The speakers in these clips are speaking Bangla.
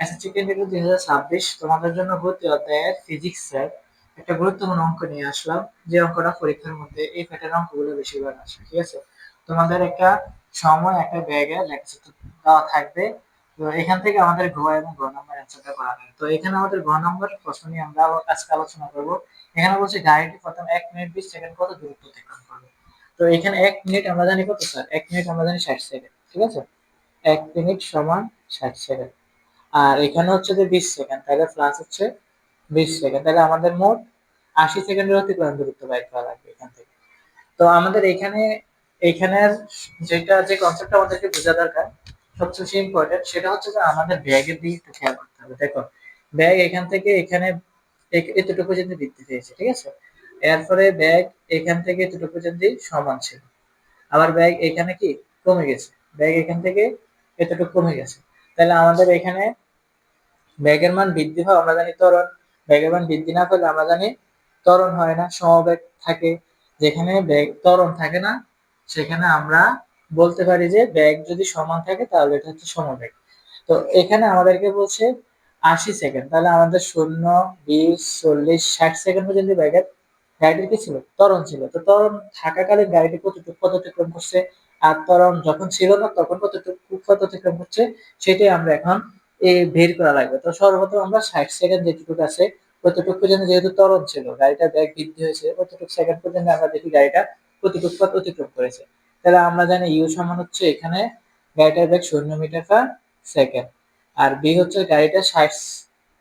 এসএসসি কেন্দ্রীয় দুই হাজার ছাব্বিশ, তোমাদের জন্য ভর্তি অধ্যায়ের ফিজিক্সের একটা গুরুত্বপূর্ণ অঙ্ক নিয়ে আসলাম। যে অঙ্কটা পরীক্ষার মধ্যে এই অঙ্কগুলো বেশিরভাগ আসে, ঠিক আছে? তোমাদের একটা সময়, একটা ব্যাগে দেওয়া থাকবে। তো এখান থেকে আমাদের ঘ এবং ঘ নম্বর অ্যান্সারটা করা হবে। তো এখানে আমাদের ঘ নম্বর প্রশ্ন নিয়ে আমরা আজকে আলোচনা করব। এখানে বলছে গাড়িটি প্রথম এক মিনিট বিশ সেকেন্ড কত দূরত্ব অতিক্রম করবে। তো এখানে এক মিনিট আমরা জানি কত স্যার এক মিনিট আমরা জানি ষাট সেকেন্ড ঠিক আছে? এক মিনিট সমান ষাট সেকেন্ড আর এখানে হচ্ছে যে বিশ সেকেন্ড তাহলে প্লাস হচ্ছে বিশ সেকেন্ড তাহলে আমাদের মোট আশি সেকেন্ডের অতিক্রম দূরত্ব বাইর করা লাগবে এখান থেকে। তো আমাদের এখানে এখানের যেটা, যে কনসেপ্টটা আমাদেরকে বোঝা দরকার, সবচেয়ে বেশি ইম্পর্টেন্ট সেটা হচ্ছে যে আমাদের ব্যাগের দিকে একটু খেয়াল করতে হবে। দেখো, ব্যাগ এখান থেকে এখানে এতটুকু পর্যন্ত বৃদ্ধি পেয়েছে, ঠিক আছে? এরপরে ব্যাগ এখান থেকে এতটুকু পর্যন্ত সমান ছিল। আবার ব্যাগ এখানে কি? কমে গেছে। ব্যাগ এখান থেকে এতটুকু কমে গেছে। তাহলে আমাদের এখানে ব্যাগের মান বৃদ্ধি হয়, আমরা জানি ত্বরণ। ব্যাগের মান বৃদ্ধি না পেলে আমরা জানি ত্বরণ হয় না, সমবেগ থাকে। যেখানে ব্যাগ ত্বরণ থাকে না, সেখানে আমরা বলতে পারি যে ব্যাগ যদি সমান থাকে তাহলে এটা হচ্ছে সমবেগ। তো এখানে আমাদেরকে বলছে আশি সেকেন্ড। তাহলে আমাদের শূন্য, বিশ, চল্লিশ, ষাট সেকেন্ড পর্যন্ত ব্যাগের গাড়িটির কি ছিল? তরণ ছিল। তো তরণ থাকাকালীন গাড়িটি কতটুকু অতিক্রম করছে? আর যখন ছিল না, তখন কতটুকু পথ অতিক্রম হচ্ছে সেটাই আমরা এখন বের করা লাগবে। তো সর্বপ্রথম আমরা ষাট সেকেন্ড যেটুকু আছে, কতটুকু পর্যন্ত যেহেতু ত্বরণ ছিল, গাড়িটা ব্যাগ বৃদ্ধি হয়েছে, কতটুকু সেকেন্ড পর্যন্ত আমরা দেখি গাড়িটা কতটুকু পথ অতিক্রম করেছে। তাহলে আমরা জানি ইউ সমান হচ্ছে এখানে গাড়িটার ব্যাগ শূন্য মিটার পার সেকেন্ড আর বি হচ্ছে গাড়িটা ষাট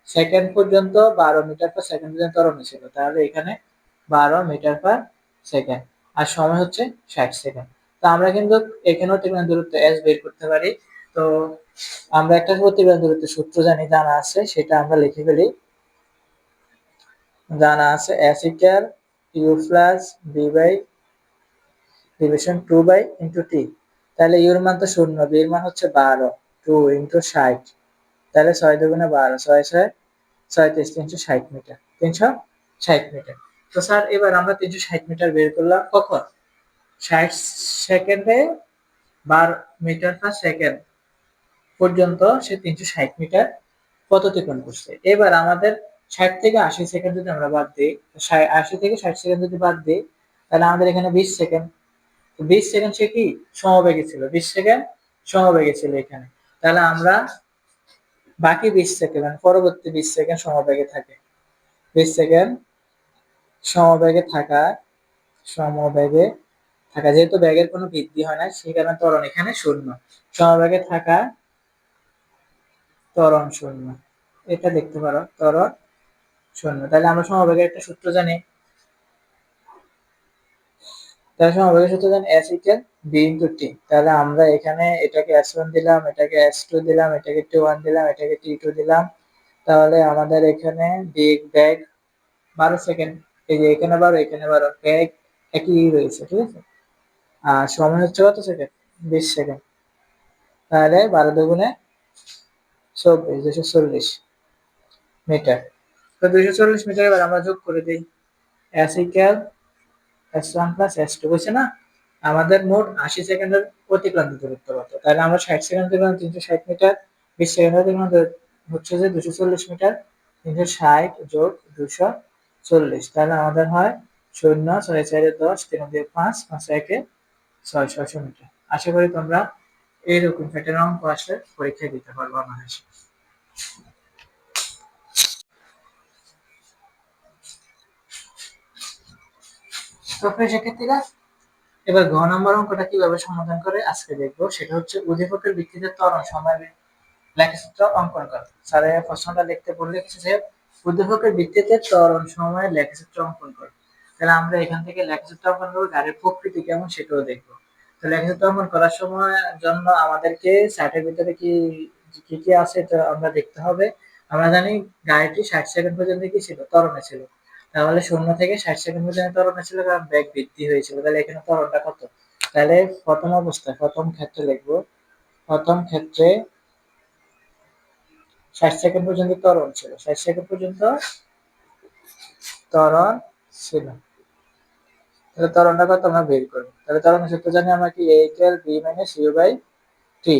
সেকেন্ড পর্যন্ত বারো মিটার পার সেকেন্ড পর্যন্ত ত্বরণে ছিল তাহলে এখানে বারো মিটার পার সেকেন্ড আর সময় হচ্ছে ষাট সেকেন্ড তো আমরা কিন্তু এখানেও অতিক্রম দূরত্ব এস বের করতে পারি। তো আমরা একটা অতিক্রম দূরত্ব সূত্র জানি, জানা আছে, সেটা আমরা লিখে ফেলি। জানা আছে S equal U plus V by division two by into T তাহলে ইউর মান তো শূন্য বির মান হচ্ছে বারো টু ইন্টু ষাট। তাহলে ছয় দুগুণে বারো, ছয় ছয় ছয় ছয়ত্রিশ তিনশো ষাট মিটার, তিনশো ষাট মিটার। তো স্যার, এবার আমরা তিনশো ষাট মিটার বের করলাম কখন? ষাট সেকেন্ডে বার মিটার পার সেকেন্ড পর্যন্ত সে তিনশো ষাট মিটার পথ অতিক্রম করছে। এবার আমাদের ষাট থেকে আশি সেকেন্ড যদি আমরা বাদ দিই আশি থেকে ষাট সেকেন্ড যদি বাদ দিই, তাহলে আমাদের এখানে বিশ সেকেন্ড। বিশ সেকেন্ড সে কি? সমবেগে ছিল। বিশ সেকেন্ড সমবেগে ছিল এখানে। তাহলে আমরা বাকি বিশ সেকেন্ড মানে পরবর্তী বিশ সেকেন্ড সমবেগে থাকে। বিশ সেকেন্ড সমবেগে থাকা সমবেগে থাকা যেহেতু ব্যাগের কোনো বৃদ্ধি হয় না, সেই কারণে ত্বরণ এখানে শূন্য। সমবেগে থাকা ত্বরণ শূন্য। এটা দেখতে পারো, ত্বরণ শূন্য। তাহলে আমরা সমবেগের একটা সূত্র জানি। তাহলে সমবেগের সূত্র জানি S equal V into T তাহলে আমরা এখানে এটাকে এস ওয়ান দিলাম, এটাকে এস টু দিলাম, এটাকে টি ওয়ান দিলাম, এটাকে টি টু দিলাম। তাহলে আমাদের এখানে বিগ ব্যাগ বারো সেকেন্ড এই যে এখানে বারো এখানে বারো ব্যাগ একই রয়েছে, ঠিক আছে? আর সময় হচ্ছে কত সেকেন্ড বিশ সেকেন্ড তাহলে বারো দুগুণে চব্বিশ দুশো চল্লিশ মিটার। তো দুশো চল্লিশ মিটার এবার আমরা যোগ করে দিই। S equal S one plus S two বুঝছে না? আমাদের মোট আশি সেকেন্ডের অতিক্রান্ত দূরত্ব কত? তাহলে আমরা ষাট সেকেন্ড অতিক্রান্ত তিনশো ষাট মিটার, বিশ সেকেন্ডের অতিক্রান্ত হচ্ছে যে দুশো চল্লিশ মিটার, তিনশো ষাট যোগ দুশো চল্লিশ। তাহলে আমাদের হয় শূন্য, ছয় চারে দশ, তিন দুই পাঁচ পাঁচ একে ছয় মিটার। আশা করি তোমরা এইরকম প্যাটার্ন অঙ্ক আসলে দিতে পারব এবার ঘ নম্বর অঙ্কটা কীভাবে সমাধান করে আজকে দেখব। সেটা হচ্ছে উদ্দীপকের ভিত্তিতে ত্বরণ সময় অঙ্কন করা। স্যার প্রশ্নটা লিখতে বললে যে উদ্দীপকের ভিত্তিতে ত্বরণ সময় লেখাচিত্র অঙ্কন করে। তাহলে আমরা এখান থেকে লেখাচিত্র অঙ্কন করব, গাড়ির প্রকৃতি কেমন সেটাও দেখব। তো লেখাচিত্র অঙ্কন করার সময় জন্য আমাদেরকে সাইটের ভিতরে কি কি কি আছে এটা আমরা দেখতে হবে। আমরা জানি গাড়িটি ষাট সেকেন্ড পর্যন্ত কি ছিল? ত্বরণে ছিল। তাহলে শূন্য থেকে ষাট সেকেন্ড পর্যন্ত ত্বরণে ছিল, কারণ ব্যাগ বৃদ্ধি হয়েছিল। তাহলে এখানে তরণটা কত? তাহলে প্রথম অবস্থায় প্রথম ক্ষেত্রে লিখব, প্রথম ক্ষেত্রে ষাট সেকেন্ড পর্যন্ত তরণ ছিল। ষাট সেকেন্ড পর্যন্ত তরণ ছিল। তাহলে ত্বরণটা কত আমরা বের করব তাহলে ত্বরণের সূত্র জানি আমরা কি A equal V minus by T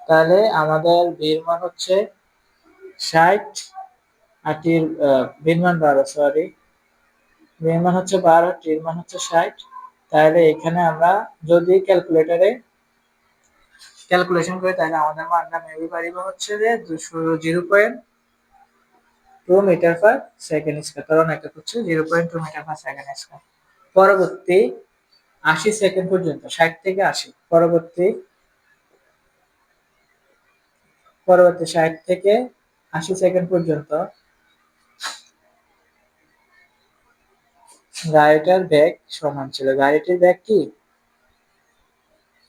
তাহলে আমাদের বির মান হচ্ছে ষাট, আর টির বির মান বারো সরি বির মান হচ্ছে বারো টির মান হচ্ছে ষাট। তাহলে এখানে আমরা যদি ক্যালকুলেটরে ক্যালকুলেশন করি, তাহলে আমাদের মানটা মেবি পারিব হচ্ছে যে দুশো zero point two meter per second square কারণ এটা হচ্ছে zero point two meter per second square পরবর্তী আশি সেকেন্ড পর্যন্ত, ষাট থেকে আশি, পরবর্তী পরবর্তী ষাট থেকে আশি সেকেন্ড পর্যন্ত। গাড়িটার ব্যাগ সমান ছিল। গাড়িটির ব্যাগ কি?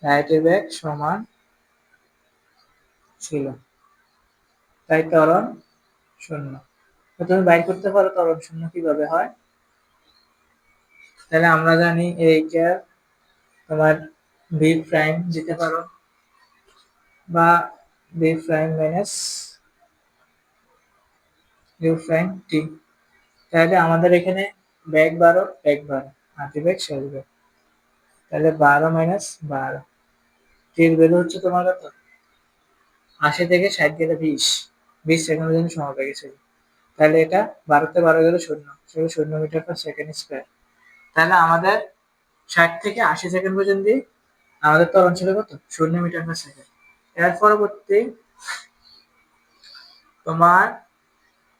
গাড়িটির ব্যাগ সমান ছিল। তাই ত্বরণ শূন্য। তুমি বাইর করতে পারো তরণ শূন্য কীভাবে হয়? তাহলে আমরা জানি এইটা তোমার বি প্রাইম দিতে পারো বা V prime minus U prime T তাহলে আমাদের এখানে ব্যাগ বারো ব্যাগ বারো, হাতি ব্যাগ শেষ তাহলে বারো মাইনাস বারো। টির ভ্যালু হচ্ছে তোমার কত? আশি থেকে ষাট গেলে বিশ। বিশ সেকেন্ডের জন্য সময় পেয়ে তাহলে এটা বারোতে বারো গেলে শূন্য। সেগুলো শূন্য মিটার পার সেকেন্ড স্কোয়ার তাহলে আমাদের ষাট থেকে আশি সেকেন্ড পর্যন্ত আমাদের ত্বরণ ছিল কত? শূন্য মিটার পার সেকেন্ড এর পরবর্তী তোমার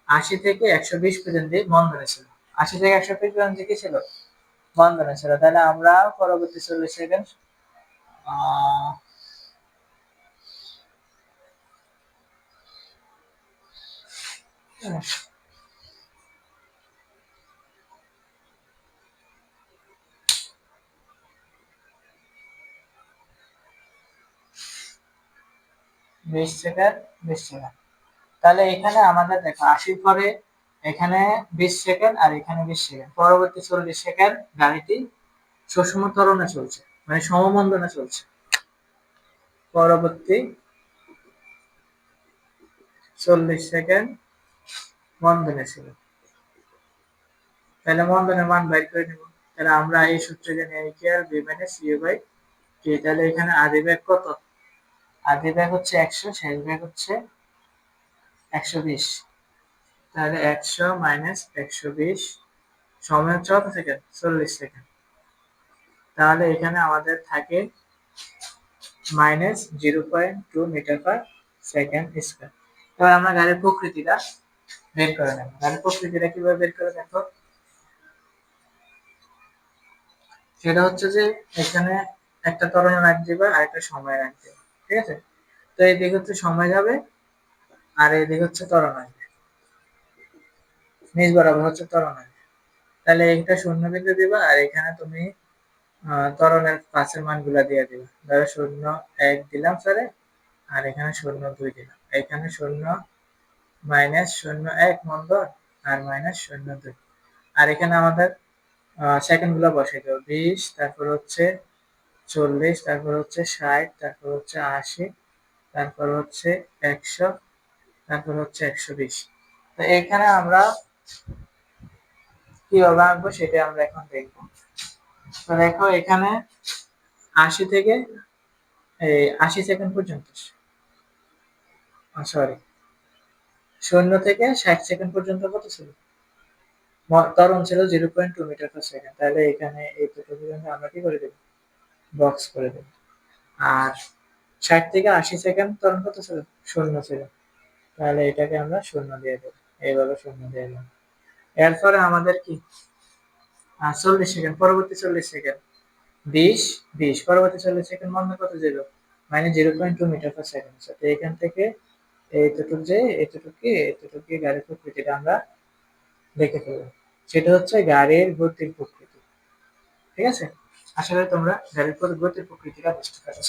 আশি থেকে একশো বিশ পর্যন্ত বন্ধনে ছিল। আশি থেকে একশো বিশ পর্যন্ত কি ছিল? বন্ধনে ছিল। তাহলে আমরা পরবর্তী চল্লিশ সেকেন্ড বিশ সেকেন্ড বিশ সেকেন্ড তাহলে এখানে আমাদের দেখো আশির পরে এখানে বিশ সেকেন্ড আর এখানে বিশ সেকেন্ড। পরবর্তী চল্লিশ সেকেন্ড গাড়িটি সুষম ত্বরণে চলছে মানে সমবন্ধনে চলছে। পরবর্তী চল্লিশ সেকেন্ড বন্ধনে ছিল তাহলে বন্ধনের মান বাইর করে নেব। তাহলে আমরা এই সূত্রে জানি কে আর? B minus U by K তাহলে এখানে আদি ব্যাগ কত? আদি ব্যাগ হচ্ছে একশো, শেষ ব্যাগ হচ্ছে একশো বিশ। তাহলে একশো মাইনাস একশো বিশ সময় হচ্ছে কত সেকেন্ড চল্লিশ সেকেন্ড তাহলে এখানে আমাদের থাকে minus zero point two metre per second square এবার আমরা গাড়ির প্রকৃতিটা বের করে নেব। গাড়ির প্রকৃতিটা কীভাবে বের করে দেখো? সেটা হচ্ছে যে এখানে একটা তরঙ্গ রাখ দিবে আর একটা সময় রাখ দিবে ঠিক আছে? তো এই দিক হচ্ছে সময় যাবে, আর এই দিক হচ্ছে ত্বরণ আসবে নিজ বরাবর হচ্ছে ত্বরণ আসবে তাহলে এইটা শূন্য বিন্দু দিবা, আর এখানে তুমি ত্বরণের পাশের মানগুলা দিয়ে দিবা। ধরো শূন্য এক দিলাম স্যারে আর এখানে শূন্য দুই দিলাম। এখানে শূন্য মাইনাস শূন্য এক মন্দর আর মাইনাস শূন্য দুই। আর এখানে আমাদের সেকেন্ডগুলো বসে দেবো বিশ, তারপর হচ্ছে চল্লিশ, তারপর হচ্ছে ষাট, তারপর হচ্ছে আশি, তারপর হচ্ছে একশো, তারপর হচ্ছে একশো বিশ। তো এখানে আমরা কীভাবে আঁকবো সেটা আমরা এখন দেখব। তো দেখো এখানে আশি থেকে আশি সেকেন্ড পর্যন্ত সরি শূন্য থেকে ষাট সেকেন্ড পর্যন্ত কত ছিল? ত্বরণ ছিল zero point two metre per second তাহলে এখানে এই দুটো পর্যন্ত আমরা কি করে দেব বক্স করে দেব। আর ষাট থেকে আশি সেকেন্ড ত্বরণ কত ছিল। শূন্য ছিল। তাহলে এটাকে আমরা শূন্য দিয়ে দেবো। এইভাবে শূন্য দিয়ে দেবো এরপরে আমাদের কি? চল্লিশ সেকেন্ড পরবর্তী চল্লিশ সেকেন্ড বিশ বিশ, পরবর্তী চল্লিশ সেকেন্ড মনে কত ছিল? মানে zero point two metre per second তো এখান থেকে এইটুকু যে, এতটুকু এতটুকু গাড়ির প্রকৃতিটা আমরা দেখে ফেলব সেটা হচ্ছে গাড়ির গতির প্রকৃতি। ঠিক আছে? আসলে তোমরা গাড়ির গতির প্রকৃতিটা বুঝতে পারছ